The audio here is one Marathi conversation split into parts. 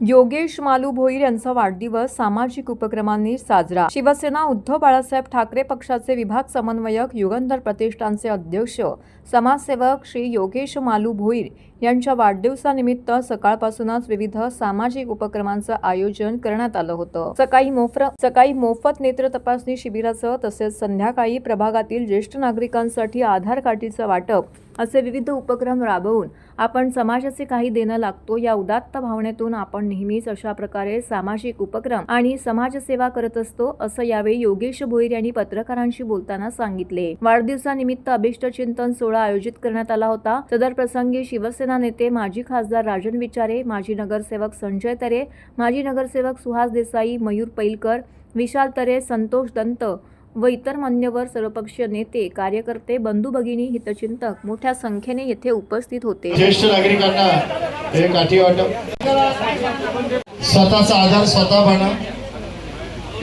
योगेश मालू भोईर यांचा वाढदिवस सामाजिक उपक्रमांनी साजरा. शिवसेना उद्धव बाळासाहेब ठाकरे पक्षाचे विभाग समन्वयक युगंधर प्रतिष्ठानचे अध्यक्ष समाजसेवक श्री योगेश मालू भोईर यांच्या वाढदिवसानिमित्त सकाळपासूनच विविध सामाजिक उपक्रमांचं आयोजन करण्यात आलं होतं. सकाळी मोफर सकाळी मोफत नेत्र तपासणी शिबिराचं तसेच संध्याकाळी प्रभागातील ज्येष्ठ नागरिकांसाठी आधार कार्डीचं वाटप असे विविध उपक्रम राबवून आपण समाजाचे काही देणं लागतो या उदात्त भावनेतून आपण नेहमीच अशा प्रकारे सामाजिक उपक्रम आणि समाजसेवा करत असतो असं यावेळी योगेश भोईर यांनी पत्रकारांशी बोलताना सांगितले. वाढदिवसानिमित्त अभिष्ट चिंतन सोहळा आयोजित करण्यात आला होता. सदर प्रसंगी शिवसेना शिवसेना नेते माजी खासदार राजन विचारे माजी नगरसेवक संजय तरे माजी नगरसेवक सुहास देसाई मयूर पैलकर विशाल तरे संतोष दंत व इतर मान्यवर सर्वपक्षीय नेते कार्यकर्ते बंधू भगिनी हितचिंतक मोठ्या संख्येने येथे उपस्थित होते. ज्येष्ठ नागरिकांना हे काठी वाटप स्वतःचा आधार स्वतः बना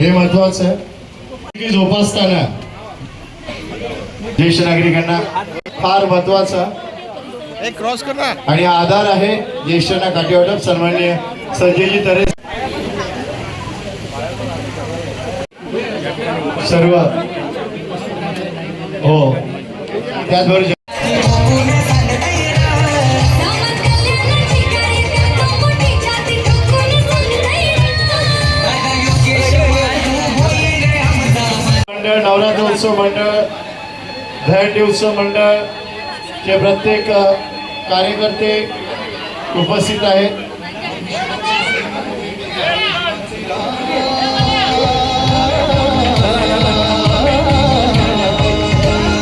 हे महत्वाचं आहे. की जोपासताना ज्येष्ठ नागरिकांना फार महत्वाचं आणि आधार आहे ज्येष्ठांना काठी वाटप सन्मान्य संजयजी तरे. सर्व. हो. त्याचबरोबर नवरात्र उत्सव मंडळ दहंडी उत्सव मंडळ जे प्रत्येक कार्यकर्ते उपस्थित आहेत.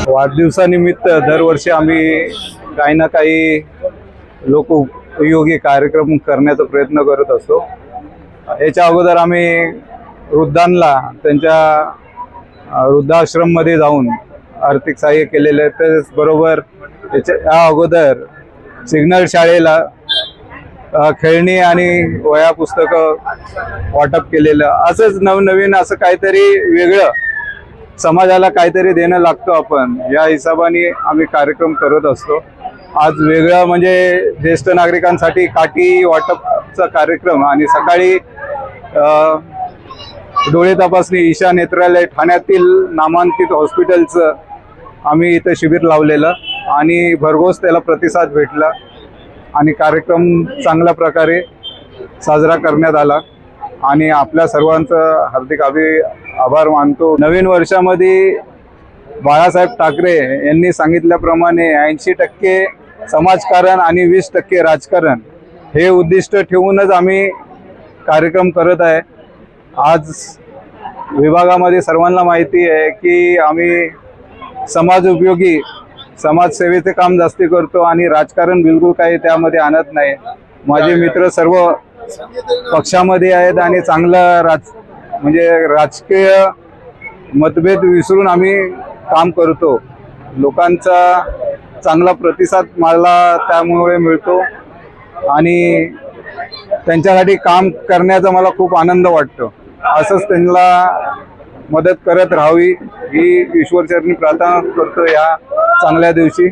वाढदिवसानिमित्त दरवर्षी आम्ही काही ना काही लोक उपयोगी कार्यक्रम करण्याचा प्रयत्न करत असतो. याच्या अगोदर आम्ही वृद्धांना त्यांच्या वृद्धाश्रममध्ये जाऊन आर्थिक सहाय्य केलेलं आहे. त्याचबरोबर याच्या या अगोदर सिग्नल शाळेला खेळणी आणि वया पुस्तकं वाटप केलेलं. असंच नवनवीन असं काहीतरी वेगळं समाजाला काहीतरी देणं लागतो आपण. या हिशोबाने आम्ही कार्यक्रम करत असतो. आज वेगळं म्हणजे ज्येष्ठ नागरिकांसाठी काठी वाटपचा कार्यक्रम आणि सकाळी डोळे तपासणी ईशा नेत्रालय ठाण्यातील नामांकित हॉस्पिटलचं आम्ही इथं शिबिर लावलेलं. आणि भरघोस त्याला प्रतिसाद भेटला आणि कार्यक्रम चांगल्या प्रकारे साजरा करण्यात आला. आणि आपल्या सर्वांचं हार्दिक अभि आभार मानतो. नवीन वर्षामध्ये बाळासाहेब ठाकरे यांनी सांगितल्याप्रमाणे ऐंशी टक्के समाजकारण आणि वीस टक्के राजकारण हे उद्दिष्ट ठेवूनच आम्ही कार्यक्रम करत आहे. आज विभागामध्ये सर्वांना माहिती आहे की आम्ही समाज उपयोगी समाजसेवेचे काम जास्ती करतो आणि राजकारण बिलकुल काही त्यामध्ये आणत नाही. माझे मित्र सर्व पक्षामध्ये आहेत आणि चांगलं राज म्हणजे राजकीय मतभेद विसरून आम्ही काम करतो. लोकांचा चांगला प्रतिसाद मला त्यामुळे मिळतो आणि त्यांच्यासाठी काम करण्याचा मला खूप आनंद वाटतो. असंच त्यांना मदत करत राहावी ही ईश्वरचरणी प्रार्थना करतो या चांगल्या दिवशी.